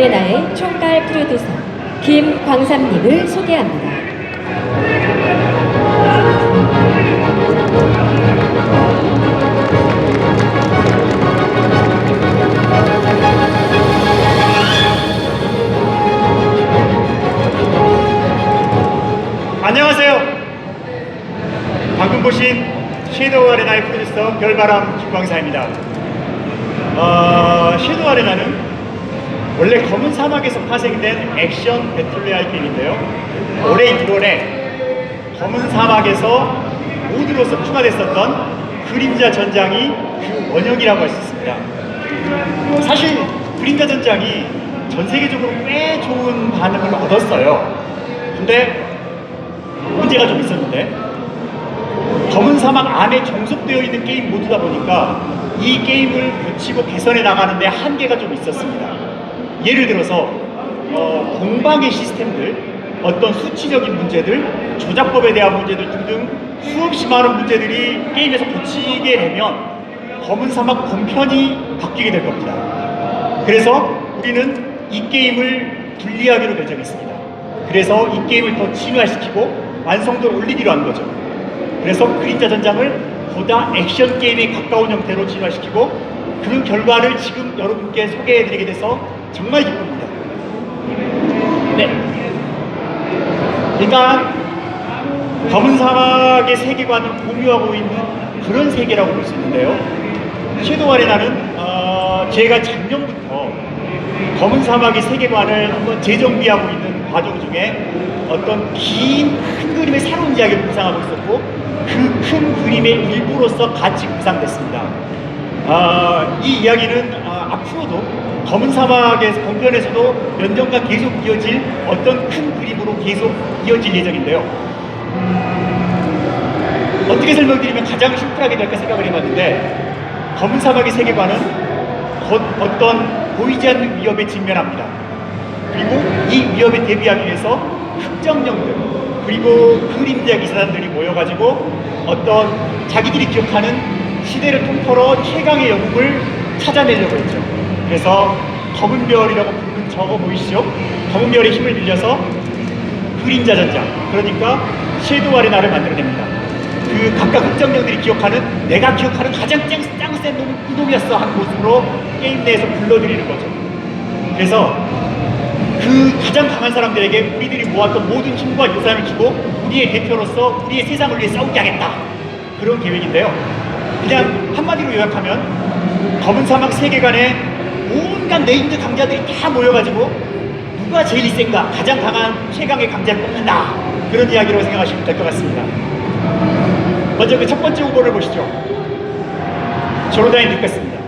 아레나의 총괄 프로듀서 김광삼님을 소개합니다. 안녕하세요. 방금 보신 섀도우 아레나의 프로듀서 별바람 김광사입니다. 어, 섀도우 아레나는 원래 검은 사막에서 파생된 액션 배틀로얄 게임인데요. 올해 1월에 검은 사막에서 모드로서 추가됐었던 그림자 전장이 그 원형이라고 할 수 있습니다. 사실 그림자 전장이 전 세계적으로 꽤 좋은 반응을 얻었어요. 근데 문제가 좀 있었는데 검은 사막 안에 정속되어 있는 게임 모드다 보니까 이 게임을 고치고 개선해 나가는데 한계가 좀 있었습니다. 예를 들어서 어, 공방의 시스템들, 어떤 수치적인 문제들, 조작법에 대한 문제들 등등 수없이 많은 문제들이 게임에서 고치게 되면 검은 사막 본편이 바뀌게 될 겁니다. 그래서 우리는 이 게임을 분리하기로 결정했습니다. 그래서 이 게임을 더 진화시키고 완성도를 올리기로 한 거죠. 그래서 그림자 전장을 보다 액션 게임에 가까운 형태로 진화시키고 그 결과를 지금 여러분께 소개해드리게 돼서 정말 기쁩니다. 네. 일단 검은 사막의 세계관을 공유하고 있는 그런 세계라고 볼 수 있는데요. 섀도우 아레나는 어, 제가 작년부터 검은 사막의 세계관을 한번 재정비하고 있는 과정 중에 어떤 긴 큰 그림의 새로운 이야기를 구상하고 있었고 그 큰 그림의 일부로서 같이 구상됐습니다. 아, 이 이야기는 아, 앞으로도 검은 사막에서 본편에서도 몇 년간 계속 이어질 어떤 큰 그림으로 계속 이어질 예정인데요. 어떻게 설명드리면 가장 심플하게 될까 생각을 해봤는데 검은 사막의 세계관은 곧 어떤 보이지 않는 위협에 직면합니다. 그리고 이 위협에 대비하기 위해서 흑정령들 그리고 그림자 기사단들이 모여가지고 어떤 자기들이 기억하는 시대를 통틀어 최강의 영웅을 찾아내려고 했죠. 그래서 검은 별이라고 부르는 저거 보이시죠? 검은 별의 힘을 빌려서 그림자 전장 그러니까 섀도우 아레나를 만들어냅니다. 그 각각 흑정령들이 기억하는 내가 기억하는 가장 짱, 짱센 이놈이었어 한 곳으로 게임 내에서 불러들이는 거죠. 그래서 그 가장 강한 사람들에게 우리들이 모았던 모든 힘과 유산을 주고 우리의 대표로서 우리의 세상을 위해 싸우게 하겠다. 그런 계획인데요. 그냥 한마디로 요약하면 검은 사막 세계관에 온갖 네임드 강자들이 다 모여가지고 누가 제일 센가 가장 강한 최강의 강자를 뽑는다 그런 이야기로 생각하시면 될 것 같습니다. 먼저 그 첫 번째 후보를 보시죠. 조르다인 뉴캐스입니다.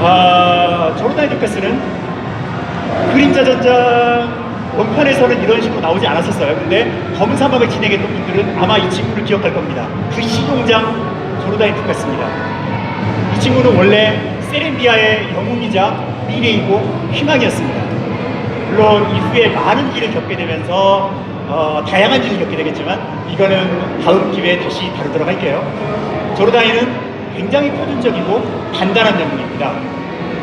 아, 조르다인 뉴캐스는 그림자 전장 원편에서는 이런 식으로 나오지 않았었어요. 근데 검은 사막을 진행했던 분들은 아마 이 친구를 기억할 겁니다. 그 시종장 조르다인 뉴캐스입니다. 이 친구는 원래 세렌비아의 영웅이자 미래이고 희망이었습니다. 물론 이후에 많은 일을 겪게 되면서 어, 다양한 일을 겪게 되겠지만 이거는 다음 기회에 다시 다루도록 할게요. 조르다인은 굉장히 표준적이고 단단한 영웅입니다.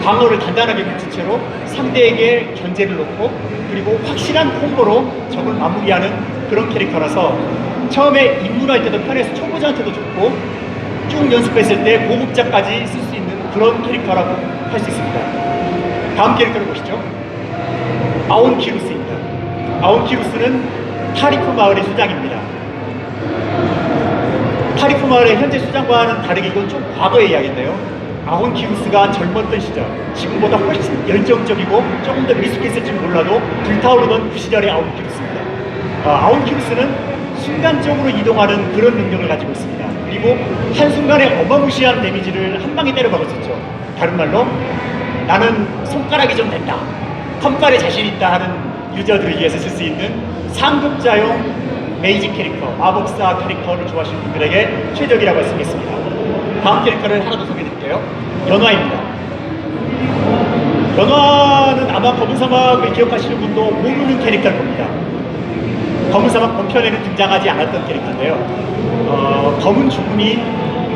방어를 단단하게 갖춘 채로 상대에게 견제를 놓고 그리고 확실한 콤보로 적을 마무리하는 그런 캐릭터라서 처음에 입문할 때도 편해서 초보자한테도 좋고 쭉 연습했을 때 고급자까지 쓸 수 그런 캐릭터라고 할 수 있습니다. 다음 캐릭터를 보시죠. 아온키루스입니다. 아온키루스는 타리프 마을의 수장입니다. 타리프 마을의 현재 수장과는 다르게 이건 좀 과거의 이야기인데요. 아온키루스가 젊었던 시절, 지금보다 훨씬 열정적이고 조금 더 미숙했을지 몰라도 불타오르던 그 시절의 아온키루스입니다. 아, 아온키루스는 순간적으로 이동하는 그런 능력을 가지고 있습니다. 그리고 한순간에 어마무시한 데미지를 한 방에 있죠. 다른 말로 나는 손가락이 좀 된다. 컴발에 자신 있다 하는 유저들을 위해서 쓸 수 있는 상급자용 메이지 캐릭터, 마법사 캐릭터를 좋아하시는 분들에게 최적이라고 있겠습니다. 다음 캐릭터를 하나 더 소개해드릴게요. 연화입니다. 연화는 아마 검은 사막을 기억하시는 분도 모르는 캐릭터일 겁니다. 검은 사막 본편에는 등장하지 않았던 캐릭터인데요. 어, 검은 죽음이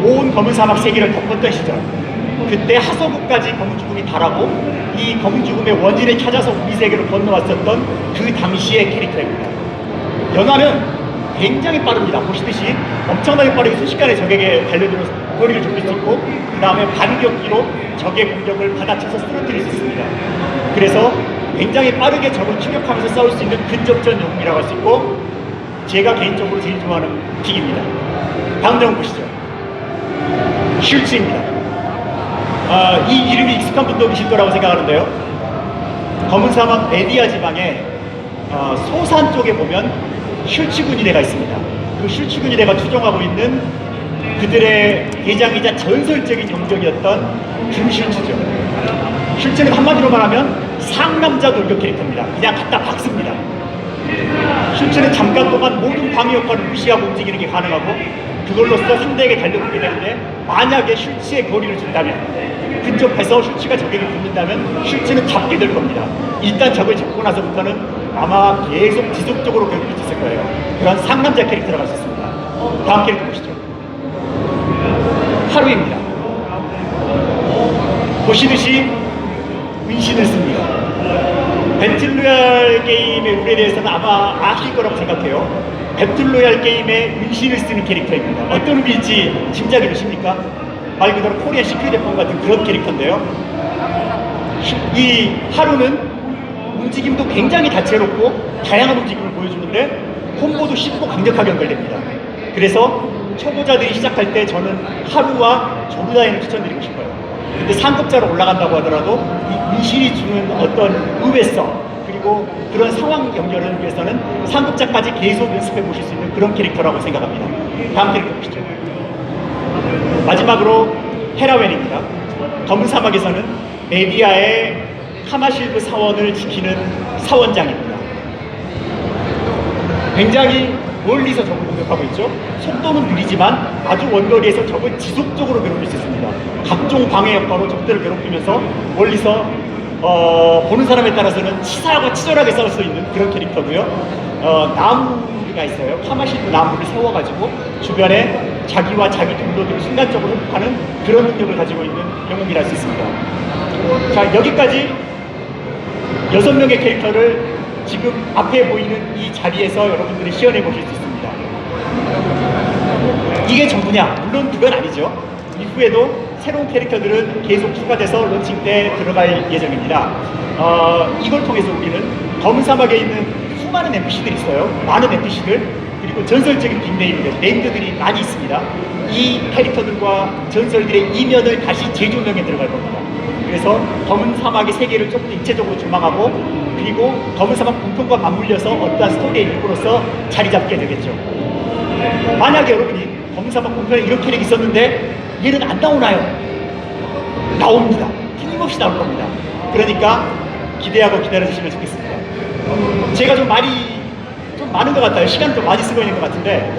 온 검은 사막 세계를 덮었던 시절. 그때 하서구까지 검은 죽음이 달하고 이 검은 죽음의 원인을 찾아서 우리 세계로 건너왔었던 그 당시의 캐릭터입니다. 연화는 굉장히 빠릅니다. 보시듯이 엄청나게 빠르게 순식간에 적에게 달려들어서 거리를 좁힐 수 있고 그 다음에 반격기로 적의 공격을 받아쳐서 쓰러뜨릴 수 있습니다. 그래서 굉장히 빠르게 적을 추격하면서 싸울 수 있는 근접전 영웅이라고 할 수 있고 제가 개인적으로 제일 좋아하는. 다음 장 보시죠. 슐츠입니다. 아, 이 이름이 익숙한 분도 계실 거라고 생각하는데요. 검은 사막 메디아 지방에 어, 소산 쪽에 보면 슐츠군이대가 있습니다. 그 슐츠군이대가 추종하고 있는 그들의 대장이자 전설적인 영적이었던 김슐츠죠. 슐츠는 한마디로 말하면 상남자 돌격 캐릭터입니다. 그냥 갖다 박습니다. 슐츠는 잠깐 동안 모든 방위 효과를 무시하고 움직이는 게 가능하고 그걸로써 상대에게 달려붙게 되는데 만약에 슐츠의 거리를 준다면 근접해서 슐츠가 적에게 붙는다면 슐츠는 잡게 될 겁니다. 일단 적을 잡고 나서부터는 아마 계속 지속적으로 수 있을 거예요. 그런 상남자 캐릭터라고 할 수 있습니다. 다음 캐릭터 보시죠. 하루입니다. 보시듯이 은신을 씁니다. 배틀로얄 게임의 룰에 대해서는 아마 아실 거라고 생각해요. 배틀로얄 게임에 은신을 쓰는 캐릭터입니다. 어떤 의미일지 짐작이 되십니까? 말 그대로 코리아 시크릿 웨폰 같은 그런 캐릭터인데요. 이 하루는 움직임도 굉장히 다채롭고 다양한 움직임을 보여주는데 콤보도 쉽고 강력하게 연결됩니다. 그래서 초보자들이 시작할 때 저는 하루와 조르다인을 추천드리고 싶어요. 근데 상급자로 올라간다고 하더라도 이 은신이 주는 어떤 의외성 그리고 그런 상황 연결을 위해서는 상급자까지 계속 연습해 보실 수 있는 그런 캐릭터라고 생각합니다. 다음 캐릭터 보시죠. 마지막으로 헤라웬입니다. 검은 사막에서는 메디아의 카마실브 사원을 지키는 사원장입니다. 굉장히 멀리서 적을 공격하고 있죠. 속도는 느리지만 아주 원거리에서 적을 지속적으로 괴롭힐 수 있습니다. 각종 방해 효과로 적들을 괴롭히면서 멀리서 어, 보는 사람에 따라서는 치사하고 치졸하게 싸울 수 있는 그런 캐릭터고요. 어, 나무가 있어요. 카마시드 나무를 세워가지고 주변에 자기와 자기 동료들을 순간적으로 회복하는 그런 능력을 가지고 있는 영웅이라 할 수 있습니다. 자 여기까지 여섯 명의 캐릭터를 지금 앞에 보이는 이 자리에서 여러분들이 시연해 보실 수 있습니다. 이게 전부냐? 물론 그건 아니죠. 이후에도 새로운 캐릭터들은 계속 추가돼서 론칭 때 들어갈 예정입니다. 어, 이걸 통해서 우리는 검은 사막에 있는 수많은 NPC들이 있어요. 많은 NPC들. 그리고 전설적인 빅네임들, 네임드들이 많이 있습니다. 이 캐릭터들과 전설들의 이면을 다시 재조명해 들어갈 겁니다. 그래서 검은 사막의 세계를 조금 더 입체적으로 조망하고 그리고 검은 사막 공통과 맞물려서 어떠한 스토리의 일부로서 자리 잡게 되겠죠. 만약에 여러분이 검은 사막 공편에 이런 캐릭이 있었는데 얘는 안 나오나요? 나옵니다. 틀림없이 나올 겁니다. 그러니까 기대하고 기다려주시면 좋겠습니다. 제가 좀 말이 좀 많은 것 같아요. 시간을 좀 많이 쓰고 있는 것 같은데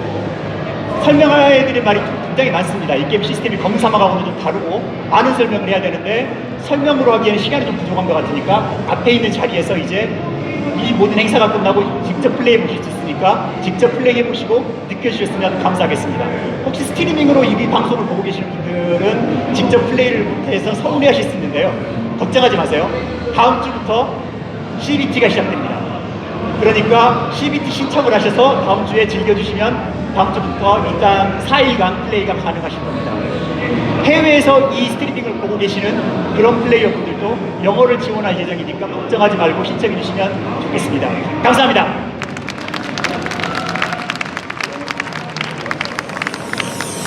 설명해드릴 말이 굉장히 많습니다. 이 게임 시스템이 검사막하고는 좀 다르고 많은 설명을 해야 되는데 설명으로 하기에는 시간이 좀 부족한 것 같으니까 앞에 있는 자리에서 이제 이 모든 행사가 끝나고 직접 플레이 해 보실 수 있으니까 직접 플레이 해 보시고 느껴주셨으면 감사하겠습니다. 혹시 스트리밍으로 이 방송을 보고 계시는 분들은 직접 플레이를 못해서 서운해하실 수 있는데요. 걱정하지 마세요. 다음 주부터 CBT가 시작됩니다. 그러니까 CBT 신청을 하셔서 다음 주에 즐겨주시면 다음 주부터 일단 4일간 플레이가 가능하실 겁니다. 해외에서 이 스트리밍을 보고 계시는 그런 플레이어 분들도 영어를 지원할 예정이니까 걱정하지 말고 신청해 주시면 좋겠습니다. 감사합니다.